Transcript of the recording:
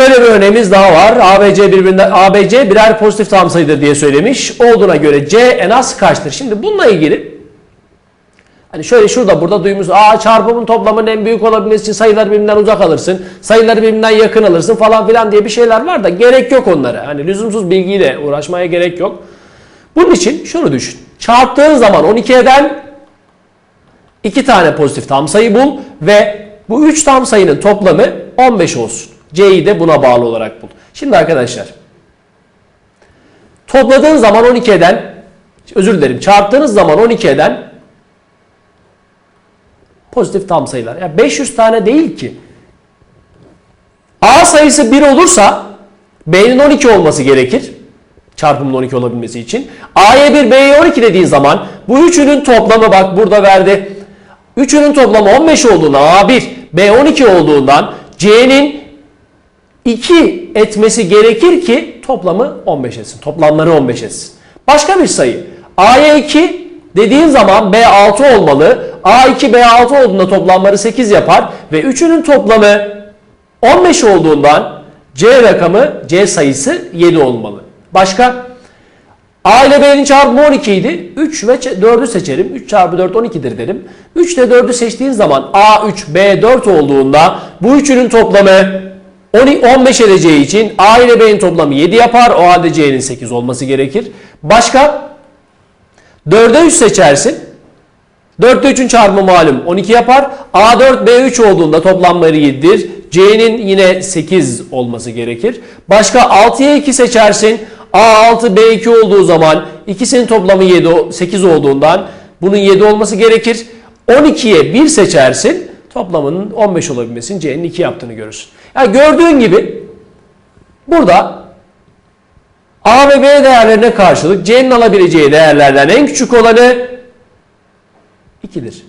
Şöyle bir örneğimiz daha var. ABC birbirinden ABC birer pozitif tam sayıdır diye söylemiş. Olduğuna göre C en az kaçtır? Şimdi bununla ilgili Hani şöyle şurada burada duymuş. Aa çarpımın toplamının en büyük olabilmesi için sayıları birbirinden uzak alırsın. Sayıları birbirinden yakın alırsın falan filan diye bir şeyler var da gerek yok onlara. Hani lüzumsuz bilgiyle uğraşmaya gerek yok. Bunun için şunu düşün. Çarptığın zaman 12 eden iki tane pozitif tam sayı bul ve bu 3 tam sayının toplamı 15 olsun. C'yi de buna bağlı olarak bul. Şimdi arkadaşlar topladığın zaman 12 eden özür dilerim çarptığınız zaman 12 eden pozitif tam sayılar. Ya 500 tane değil ki. A sayısı 1 olursa B'nin 12 olması gerekir. Çarpımın 12 olabilmesi için. A'ya 1, B'ye 12 dediğin zaman bu üçünün toplamı bak burada verdi. Üçünün toplamı 15 olduğundan A1, B 12 olduğundan C'nin 2 etmesi gerekir ki toplamı 15 etsin. Toplamları 15 etsin. Başka bir sayı. A'ya 2 dediğin zaman B 6 olmalı. A2 B6 olduğunda toplamları 8 yapar ve üçünün toplamı 15 olduğundan C rakamı C sayısı 7 olmalı. Başka? A ile B'nin çarpımı 12 idi. 3 ve 4'ü seçerim. 3 çarpı 4 12'dir derim. 3 ile 4'ü seçtiğin zaman A3 B4 olduğunda bu üçünün toplamı 15 edeceği için A ile B'nin toplamı 7 yapar. O halde C'nin 8 olması gerekir. Başka? 4'e 3 seçersin. 4 ile 3'ün çarpımı malum 12 yapar. A4 B3 olduğunda toplamları 7'dir. C'nin yine 8 olması gerekir. Başka 6'ya 2 seçersin. A6 B2 olduğu zaman ikisinin toplamı 7 8 olduğundan bunun 7 olması gerekir. 12'ye 1 seçersin. Toplamının 15 olabilmesinin C'nin 2 yaptığını görürsün. Yani gördüğün gibi burada A ve B değerlerine karşılık C'nin alabileceği değerlerden en küçük olanı 2'dir.